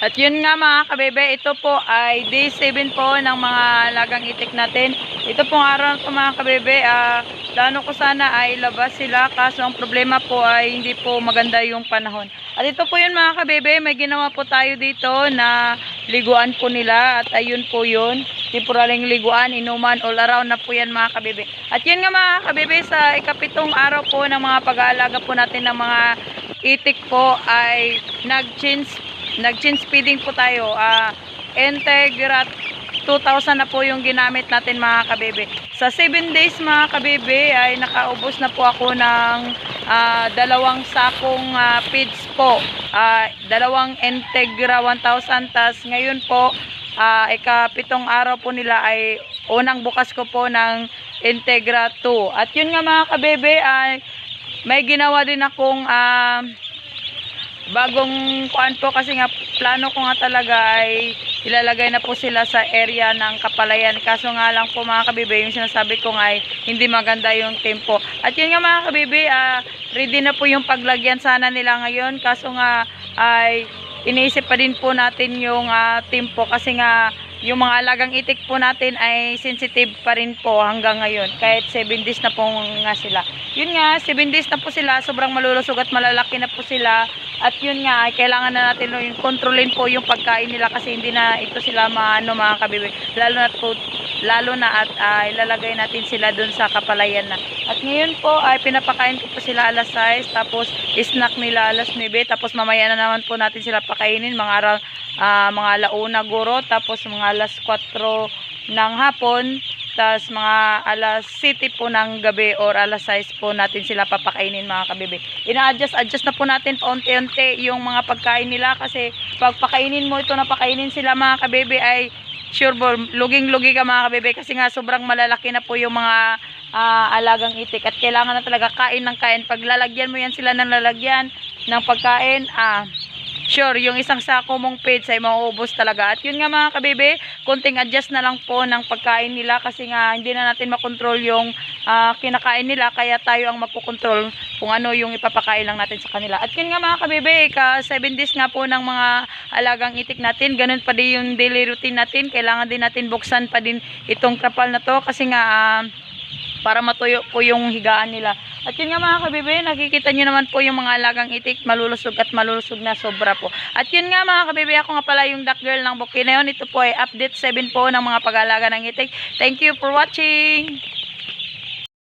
At yun nga mga kabebe, ito po ay day 7 po ng mga lagang itik natin. Ito pong araw na ito mga kabebe, ah, plano ko sana ay labas sila kaso ang problema po ay hindi po maganda yung panahon. At ito po yun mga kabebe, may ginawa po tayo dito na liguan po nila at ayun po yun. Temporaling liguan, inuman, all around na po yan mga kabebe. At yun nga mga kabebe, sa ikapitong araw po ng mga pag-aalaga po natin ng mga itik po ay nag-change nag-change feeding po tayo. Ah, Integrat 2,000 na po yung ginamit natin mga kabebe. Sa 7 days mga kabebe ay nakaubos na po ako ng ah, dalawang sakong ah, feeds po. Ah, dalawang Integra 1,000 tas ngayon po ah, ikapitong araw po nila ay unang bukas ko po ng Integra 2. At yun nga mga kabebe ay may ginawa din akong ah, bagong kuan po kasi nga plano ko nga talaga ay ilalagay na po sila sa area ng kapalayan. Kaso nga lang po mga kabibe, yung sinasabi ko nga ay hindi maganda yung tempo. At yun nga mga kabibe, ah, ready na po yung paglagyan sana nila ngayon. Kaso nga ay iniisip pa din po natin yung ah, tempo kasi nga yung mga alagang itik po natin ay sensitive pa rin po hanggang ngayon. Kahit 7 days na po nga sila. Yun nga, 7 days na po sila, sobrang malulusog at malalaki na po sila. At yun nga, kailangan na natin yung kontrolin po yung pagkain nila kasi hindi na ito sila maano mga kabibi. Lalo na po, lalo na at ah, ilalagay natin sila dun sa kapalayan na. At ngayon po ay pinapakain ko po sila alas 6 tapos snack nila alas 9 tapos mamaya na naman po natin sila pakainin mga araw ah, mga launa guro tapos mga alas 4 ng hapon tapos mga alas 7 po ng gabi or alas 6 po natin sila papakainin mga kabibi. Ina-adjust adjust na po natin paunti-unti yung mga pagkain nila kasi pag pakainin mo ito na pakainin sila mga kabibi ay sure ball, luging-lugi ka mga kabibi kasi nga sobrang malalaki na po yung mga ah, alagang itik at kailangan na talaga kain ng kain. Pag lalagyan mo yan sila ng lalagyan ng pagkain, ah, sure, yung isang sako mong page ay mauubos talaga. At yun nga mga kabibi, konting adjust na lang po ng pagkain nila kasi nga hindi na natin makontrol yung ah, kinakain nila kaya tayo ang mapokontrol kung ano yung ipapakain lang natin sa kanila. At yun nga mga kabibi, ka 7 days nga po ng mga alagang itik natin, ganun pa din yung daily routine natin. Kailangan din natin buksan pa din itong trapal na to kasi nga ah, para matuyo po yung higaan nila. At yun nga mga kabibi, nakikita nyo naman po yung mga alagang itik, malulusog at malulusog na sobra po. At yun nga mga kabibi, ako nga pala yung duck girl ng Bukinayon. Ito po ay update 7 po ng mga pag-alaga ng itik. Thank you for watching!